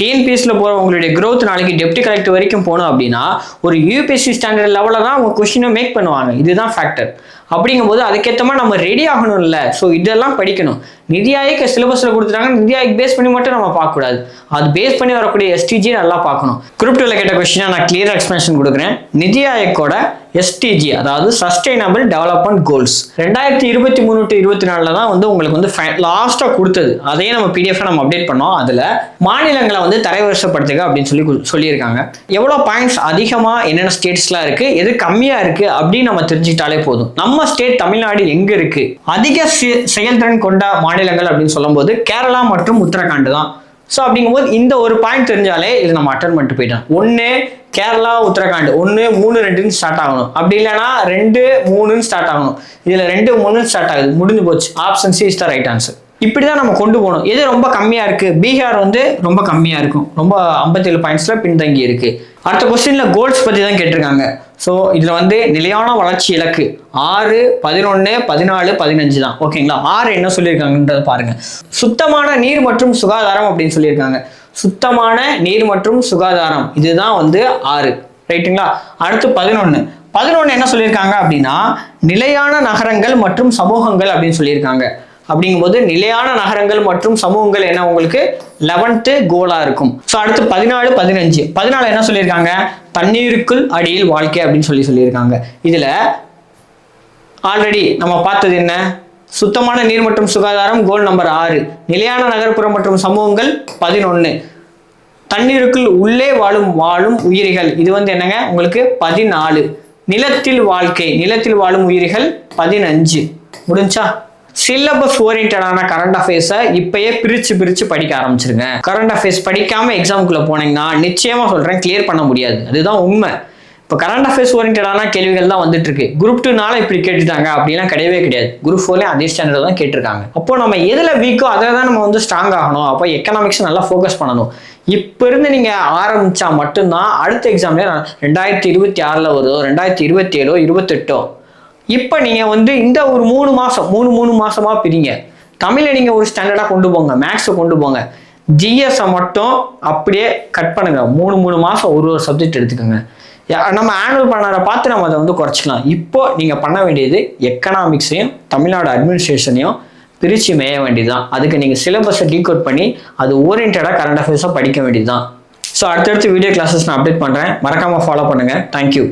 டிஎன்பிஎஸ்சில் போகிற உங்களுடைய க்ரோத் நாளைக்கு டெப்டி கலெக்டர் வரைக்கும் போனோம் அப்படின்னா ஒரு யூபிஎஸ்சி ஸ்டாண்டர்ட் லெவலில் தான் அவங்க கொஷினை மேக் பண்ணுவாங்க. இதுதான் ஃபேக்டர் அப்படிங்கும்போது அதுக்கேற்ற மாதிரி நம்ம ரெடி ஆகணும்ல. ஸோ இதெல்லாம் படிக்கணும். நிதி ஆயோக் சிலபஸில் கொடுத்துட்டாங்க. நிதி ஆயோக் பேஸ் பண்ணி மட்டும் நம்ம பார்க்கக்கூடாது. அது பேஸ் பண்ணி வரக்கூடிய எஸ்டிஜி நல்லா பார்க்கணும். குரூப் கேட்ட கொஸ்டினாக நான் கிளியர் எக்ஸ்பிளேஷன் கொடுக்குறேன். நிதி ஆயோக்கோட எஸ்டிஜி அதாவது சஸ்டைனபிள் டெவலப்மெண்ட் கோல்ஸ் ரெண்டாயிரத்தி இருபத்தி மூணு டு இருபத்தி நாலில் தான் வந்து உங்களுக்கு வந்து லாஸ்ட்டாக கொடுத்தது. அதையே நம்ம பிடிஎஃப் நம்ம அப்டேட் பண்ணோம். அதில் மாநிலங்களை வந்து தரைவரிசைப்படுத்துக அப்படின்னு சொல்லி சொல்லியிருக்காங்க. எவ்வளோ பாயிண்ட்ஸ் அதிகமாக என்னென்ன ஸ்டேட்ஸ்லாம் இருக்குது எது கம்மியாக இருக்குது அப்படின்னு நம்ம தெரிஞ்சுக்கிட்டாலே போதும். நம்ம ஸ்டேட் தமிழ்நாடு எங்கே இருக்குது அதிக செயல்திறன் கொண்ட மாநிலங்கள் அப்படின்னு சொல்லும்போது கேரளா மற்றும் உத்தரகாண்ட் தான். ஸோ அப்படிங்கும்போது இந்த ஒரு பாயிண்ட் தெரிஞ்சாலே இது நம்ம அட்டன் பண்ணிட்டு போயிட்டோம் ஒன்று கேரளா உத்தரகாண்ட். ஒன்று மூணு ரெண்டுன்னு ஸ்டார்ட் ஆகணும். அப்படி இல்லைன்னா ரெண்டு மூணுன்னு ஸ்டார்ட் ஆகணும். இதில் ரெண்டு மூணுன்னு ஸ்டார்ட் ஆகுது. முடிஞ்சு போச்சு. Option C is the right answer இப்படி தான் நம்ம கொண்டு போகணும். எது ரொம்ப கம்மியாக இருக்குது பீகார் வந்து ரொம்ப கம்மியாக இருக்கும். ரொம்ப ஐம்பத்தேழு பாயிண்ட்ஸில் பின்தங்கி இருக்கு. அடுத்த கொஸ்டினில் கோல்ஸ் பற்றி தான் கேட்டிருக்காங்க. ஸோ இதில் வந்து நிலையான வளர்ச்சி இலக்கு. ஆறு பதினொன்று பதினாலு பதினஞ்சு தான். ஓகேங்களா ஆறு என்ன சொல்லியிருக்காங்கன்றத பாருங்கள் சுத்தமான நீர் மற்றும் சுகாதாரம் அப்படின்னு சொல்லியிருக்காங்க. சுத்தமான நீர் மற்றும் சுகாதாரம். இதுதான் வந்து ஆறு. ரைட்டுங்களா அடுத்து பதினொன்று பதினொன்று என்ன சொல்லியிருக்காங்க அப்படின்னா நிலையான நகரங்கள் மற்றும் சமூகங்கள் அப்படின்னு சொல்லியிருக்காங்க. அப்படிங்கும்போது நிலையான நகரங்கள் மற்றும் சமூகங்கள் என்ன உங்களுக்கு? லெவன்த்து கோலா இருக்கும். ஸோ அடுத்து பதினாலு பதினஞ்சு. பதினாலு என்ன சொல்லியிருக்காங்க? தண்ணீருக்குள் அடியில் வாழ்க்கை அப்படின்னு சொல்லி சொல்லியிருக்காங்க. இதுல ஆல்ரெடி நம்ம பார்த்தது என்ன? சுத்தமான நீர் மற்றும் சுகாதாரம் கோல் நம்பர் ஆறு. நிலையான நகர்ப்புறம் மற்றும் சமூகங்கள் பதினொன்று தண்ணீருக்குள் உள்ளே வாழும் வாழும் உயிரிகள் இது வந்து என்னங்க? உங்களுக்கு பதினாலு. நிலத்தில் வாழ்க்கை நிலத்தில் வாழும் உயிரிகள் பதினஞ்சு. முடிஞ்சா? சிலபஸ் ஓரியன்டான கரண்ட் அஃபேர்ஸை இப்பயே பிரிச்சு பிரிச்சு படிக்க ஆரம்பிச்சிருங்க. கரண்ட் அஃபேர்ஸ் படிக்காம எக்ஸாமுக்குள்ள போனீங்கன்னா நிச்சயமா சொல்றேன் கிளியர் பண்ண முடியாது. அதுதான் உண்மை. இப்போ கரண்ட் அஃபேர்ஸ் ஓரியன்டான கேள்விகள் தான் வந்துட்டு இருக்கு. குரூப் டூனால இப்படி கேட்டுட்டாங்க அப்படிலாம் கிடையவே கிடையாது. குரூப் ஃபோர்லேயும் அதே ஸ்டாண்டர்ட் தான் கேட்டிருக்காங்க. அப்போ நம்ம எதில் வீக்கோ அதில் தான் நம்ம வந்து ஸ்ட்ராங் ஆகணும். அப்போ எக்கனாமிக்ஸ் நல்லா ஃபோக்கஸ் பண்ணணும். இப்போ இருந்து நீங்கள் ஆரம்பிச்சா மட்டும்தான் அடுத்த எக்ஸாம்ல ரெண்டாயிரத்தி இருபத்தி ஆறில் வருதோ ரெண்டாயிரத்தி இருபத்தி ஏழோ இருபத்தெட்டோ இப்போ நீங்கள் வந்து இந்த ஒரு மூணு மாதம் மூணு மூணு மாதமாக பிரிங்க. தமிழை நீங்கள் ஒரு ஸ்டாண்டர்டாக கொண்டு போங்க மேக்ஸை கொண்டு போங்க. ஜிஎஸ்ஸை மட்டும் அப்படியே கட் பண்ணுங்க. மூணு மூணு மாதம் ஒரு ஒரு சப்ஜெக்ட் எடுத்துக்கோங்க. யா- நம்ம ஆனுவல் பண்ணாரை பார்த்து நம்ம அதை வந்து குறைச்சிக்கலாம். இப்போ நீங்கள் பண்ண வேண்டியது எக்கனாமிக்ஸையும் தமிழ்நாடு அட்மினிஸ்ட்ரேஷனையும் பிரித்து மேய வேண்டியது தான் அதுக்கு நீங்கள் சிலபஸை டீகோட் பண்ணி அது ஓரியன்டாக கரண்ட் அஃபேர்ஸாக படிக்க வேண்டியது தான் ஸோ அடுத்தடுத்து வீடியோ கிளாஸஸ் நான் அப்டேட் பண்ணுறேன் மறக்காமல் ஃபாலோ பண்ணுங்கள் தேங்க்யூ